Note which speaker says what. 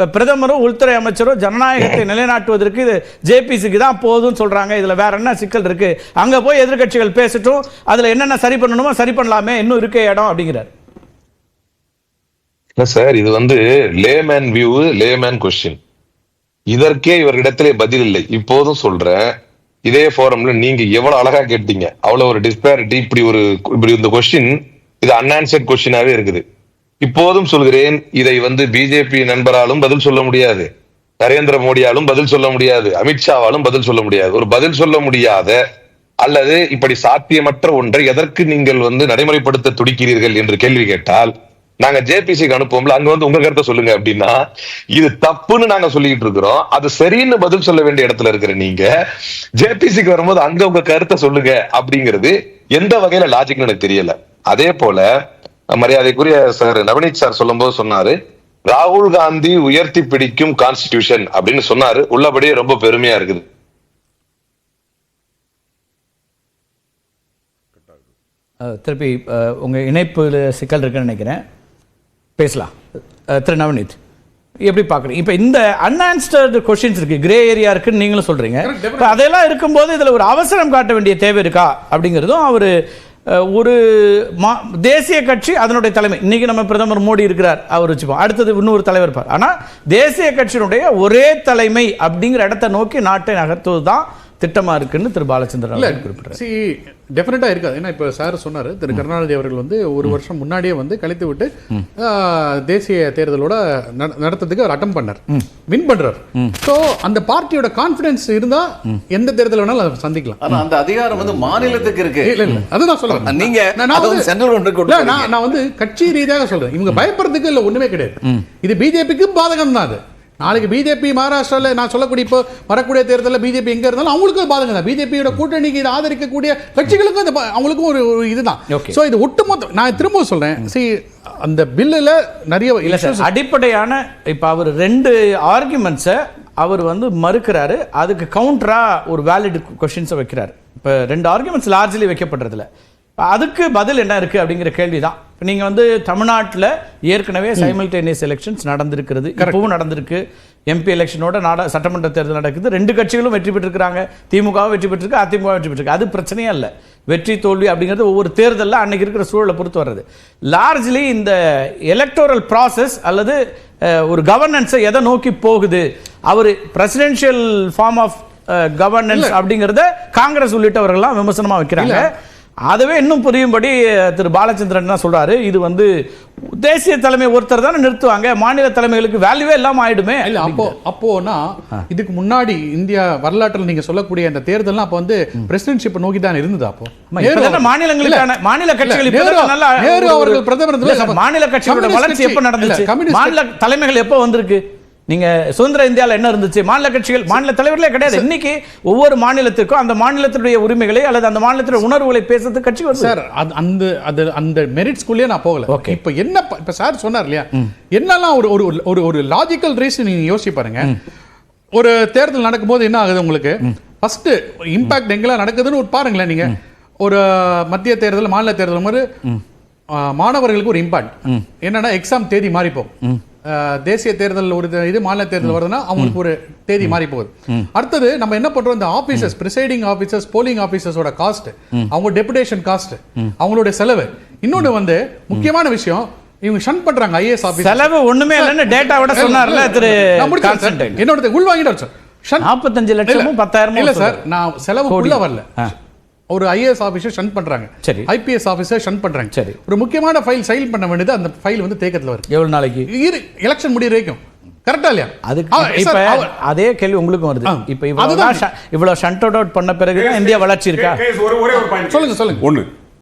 Speaker 1: இப்போ பிரதமரும் உள்துறை அமைச்சரும் ஜனநாயகத்தை நிலைநாட்டுவதற்கு இது ஜேபிசிக்கு தான் போதும்னு சொல்றாங்க. இதுல வேற என்ன சிக்கல் இருக்கு? அங்க போய் எதிர்கட்சிகள் பேசட்டும் அதுல என்னென்ன சரி பண்ணணுமோ சரி பண்ணலாமே. இன்னும் இருக்க இடம் அப்படிங்கிறார்.
Speaker 2: இல்ல சார் இது வந்து லேமேன் வியூ லேமேன் கொஸ்டின். இதற்கே இவரிடத்திலே பதில் இல்லை. இப்போதும் சொல்றேன் இதே ஃபோரம்ல நீங்க எவ்வளவு அழகா கேட்டீங்க. அவ்வளவு ஒரு டிஸ்பேரிட்டி இப்படி ஒரு இப்படி இந்த கொஸ்டின் இது அன்ஆன்சர்ட் கொஸ்டினாவே இருக்குது. இப்போதும் சொல்கிறேன் இதை வந்து பிஜேபி நண்பராலும் பதில் சொல்ல முடியாது. நரேந்திர மோடியாலும் பதில் சொல்ல முடியாது. அமித்ஷாவாலும் பதில் சொல்ல முடியாது. ஒரு பதில் சொல்ல முடியாத அல்லது இப்படி சாத்தியமற்ற ஒன்றை எதற்கு நீங்கள் வந்து நடைமுறைப்படுத்த துடிக்கிறீர்கள் என்று கேள்வி கேட்டால் நாங்க ஜேபிசிக்கு அனுப்புவோம்ல அங்க வந்து உங்க கருத்தை சொல்லுங்க அப்படின்னா இது தப்புன்னு நாங்க சொல்லிட்டு இருக்கிறோம். அது சரின்னு பதில் சொல்ல வேண்டிய இடத்துல இருக்கிற நீங்க ஜேபிசிக்கு வரும்போது அங்க உங்க கருத்தை சொல்லுங்க அப்படிங்கிறது எந்த வகையில லாஜிக்னு எனக்கு தெரியல. அதே போல மரியாதைக்குரிய சார் நவனீத் சார் சொல்லும்போது சொன்னாரு ராகுல் காந்தி உயர்த்தி பிடிக்கும் கான்ஸ்டிடியூஷன் அப்படின்னு சொன்னாரு. உள்ளபடியே ரொம்ப பெருமையா இருக்குது.
Speaker 1: திருப்பி அஹ், உங்க இணைப்புல சிக்கல் இருக்குன்னு நினைக்கிறேன். பேசலாம். திரு நவநீத் எப்படி பார்க்குறீங்க இப்போ இந்த அன்ஆன்ஸ்டர்டு கொஷின்ஸ் இருக்கு கிரே ஏரியா இருக்குன்னு நீங்களும் சொல்றீங்க. இப்போ அதெல்லாம் இருக்கும்போது இதுல ஒரு அவசரம் காட்ட வேண்டிய தேவை இருக்கா? அப்படிங்கிறதும் அவர் ஒரு மா தேசிய கட்சி அதனுடைய தலைமை. இன்னைக்கு நம்ம பிரதமர் மோடி இருக்கிறார். அவர் வச்சுப்போம். அடுத்தது இன்னொரு தலைவர் இருப்பார் ஆனால் தேசிய கட்சியினுடைய ஒரே தலைமை அப்படிங்கிற இடத்தை நோக்கி நாட்டை நகர்த்துவது தான் திட்டமா இருக்குன்னு திரு பாலச்சந்திரன் குறிப்பிட்டார்
Speaker 3: சி டெஃபினட்டா இருக்காது. ஏன்னா இப்போ சார் சொன்னாரு திரு கருணாநிதி அவர்கள் வந்து ஒரு வருஷம் முன்னாடியே வந்து கழித்து விட்டு ஆஹ், தேசிய தேர்தலோட நட- நடத்துறதுக்கு அவர் அட்டம் பண்ணார். வின் பண்றார். சோ அந்த பார்ட்டியோட கான்ஃபிடன்ஸ் இருந்தா எந்த தேர்தல் வேணாலும் அதை சந்திக்கலாம்.
Speaker 4: ஆனா அந்த அதிகாரம் வந்து மாநிலத்துக்கு இருக்கு.
Speaker 3: இல்ல இல்ல அதுதான் சொல்றேன்.
Speaker 4: நீங்க
Speaker 3: நான்
Speaker 4: சென்ட்ரல்
Speaker 3: நான் நான் வந்து கட்சி ரீதியாக சொல்றேன். இவங்க பயப்படுறதுக்கு இல்ல ஒண்ணுமே கிடையாது. இது பிஜேபிக்கு பாதகம் தான் அது. நாளைக்கு பிஜேபி மகாராஷ்டிரால நான் சொல்லக்கூடிய இப்போ வரக்கூடிய தேர்தலில் பிஜேபி எங்க இருந்தாலும் அவங்களுக்கும் அது பாதகம் தான் பிஜேபியோட கூட்டணிக்கு இதை ஆதரிக்கக்கூடிய கட்சிகளுக்கும் அது பா- அவங்களுக்கும் ஒரு இதுதான்.
Speaker 1: Okay.
Speaker 3: சோ இது ஒட்டுமொத்த நான் திரும்ப சொல்றேன். See அந்த பில்லுல நிறைய
Speaker 1: இல்ல சார் அடிப்படையான இப்ப அவர் ரெண்டு ஆர்குமெண்ட்ஸை அவர் வந்து மறுக்கிறாரு. அதுக்கு கவுண்டரா ஒரு வேலிட் கொஷின்ஸை வைக்கிறாரு. இப்ப ரெண்டு ஆர்குமெண்ட்ஸ் லார்ஜ்லி வைக்கப்படுறதுல அதுக்கு பதில் என்ன இருக்கு அப்படிங்கிற கேள்விதான். இப்ப நீங்க வந்து தமிழ்நாட்டுல ஏற்கனவே சைமல்டேனியஸ் எலெக்ஷன்ஸ் நடந்திருக்கிறது. இப்பவும் நடந்திருக்கு. எம்பி எலெக்ஷனோட நாட சட்டமன்ற தேர்தல் நடக்குது. ரெண்டு கட்சிகளும் வெற்றி பெற்றிருக்கிறாங்க. திமுகவும் வெற்றி பெற்றிருக்கு. அதிமுக வெற்றி பெற்றிருக்கு. அது பிரச்சனையே இல்ல வெற்றி தோல்வி அப்படிங்கிறது ஒவ்வொரு தேர்தலில் அன்னைக்கு இருக்கிற சூழலை பொறுத்து வர்றது. லார்ஜ்லி இந்த எலக்டோரல் ப்ராசஸ் அல்லது ஒரு கவர்னன்ஸை எதை நோக்கி போகுது? அவர் பிரசிடென்ஷியல் ஃபார்ம் ஆஃப் கவர்னன்ஸ் அப்படிங்கிறத காங்கிரஸ் உள்ளிட்டவர்கள்லாம் விமர்சனமா வைக்கிறாங்க. அதுவே இன்னும் புரியும்படி திரு பாலச்சந்திரன் தான் சொல்றாரு? இது வந்து தேசிய தலைமை ஒருத்தர் தானே நிறுத்துவாங்க மாநில தலைமைகளுக்கு வேல்யூவே இல்லாம ஆயிடுமே.
Speaker 3: இல்ல அப்போ அப்போனா இதுக்கு முன்னாடி இந்தியா வரலாற்றில் நீங்க சொல்லக்கூடிய அந்த தேர்தல்லாம் அப்போ வந்து பிரசிடென்ட்ஷிப் நோக்கி தான் இருந்தது அப்போ?
Speaker 1: மாநிலங்களுக்கான மாநில கட்சிகள் நல்லா
Speaker 3: நேரு அவர்கள் பிரதமர்.
Speaker 1: மாநில கட்சிகளோட வளர்ச்சி எப்ப நடந்துச்சு? மாநில தலைமைகள் எப்போ வந்திருக்கு? நீங்க சுதந்திர இந்தியால என்ன இருந்துச்சு? மாநில கட்சிகள் மாநில தலைவர்களே கிடையாது. இன்னைக்கு ஒவ்வொரு மாநிலத்திற்கும் அந்த மாநிலத்தினுடைய உரிமைகளை அல்லது அந்த மாநிலத்தினுடைய உணர்வுகளை பேசுறதுக்கு கட்சி வருது.
Speaker 3: சார் அது அந்த அது அந்த மெரிட்ஸ்குள்ளேயே நான் போகல.
Speaker 1: Okay.
Speaker 3: இப்போ என்ன இப்ப சார் சொன்னார் இல்லையா? என்னெல்லாம் ஒரு ஒரு ஒரு ஒரு லாஜிக்கல் ரீசன் நீங்க யோசிச்சு பாருங்க. ஒரு தேர்தல் நடக்கும்போது என்ன ஆகுது உங்களுக்கு? ஃபர்ஸ்ட் இம்பாக்ட் எங்கெல்லாம் நடக்குதுன்னு ஒரு பாருங்களேன் நீங்க. ஒரு மத்திய தேர்தல் மாநில தேர்தல் மாதிரி மாணவர்களுக்கு ஒரு இம்பாக்ட் என்னன்னா எக்ஸாம் தேதி மாறி போகும் ஆ, தேசிய தேர்தல் ஒரு இது மாநில தேர்தல் வருதுன்னா அவங்களுக்கு ஒரு தேதி மாறி போகுது அடுத்தது நம்ம என்ன பண்றோம் இந்த ஆபீசர்ஸ் பிரிசைடிங் ஆபீசர்ஸ் போலிங் ஆபீசர்ஸோட காஸ்ட் அவங்க டெபுடேஷன் காஸ்ட் அவங்களுடைய செலவு. இன்னொன்னு வந்து முக்கியமான விஷயம் இவங்க ஷன் பண்றாங்க ஐஏஎஸ் ஆபீசர்
Speaker 1: செலவு ஒண்ணுமே இல்லைன்னு டேட்டாவோட சொன்னார்ல திரு
Speaker 3: என்னோட உள் வாங்கிட்டு சார். ஷன்
Speaker 1: 45 லட்சமும்
Speaker 3: இல்ல,
Speaker 1: 10,000
Speaker 3: இல்ல சார் நான் செலவுக்குள்ள
Speaker 1: கோடி.
Speaker 3: வரல. ஒரு ஐஏஎஸ் ஆபீசர் ஷன் பண்றாங்க.
Speaker 1: சரி.
Speaker 3: ஐபிஎஸ் ஆபீசர் ஷன் பண்றாங்க.
Speaker 1: சரி.
Speaker 3: ஒரு முக்கியமான ஃபைல் சைல் பண்ண வேண்டியது அந்த ஃபைல் வந்து தேக்கத்துல வருது.
Speaker 1: எவ்வளவு நாளைக்கு?
Speaker 3: எலெக்ஷன் முடிய வரைக்கும். கரெக்டா இல்லையா?
Speaker 1: அதுக்கு அதே கேள்வி உங்களுக்கும் வருது. இப்ப இவ்வளவு ஷண்ட் அவுட் பண்ண பிறகு இந்தியா வளர்ச்சி இருக்கா?
Speaker 5: கேஸ் ஒரு ஒரே ஒரு பாயிண்ட்
Speaker 3: சொல்லுங்க சொல்லுங்க.
Speaker 5: ஒண்ணு.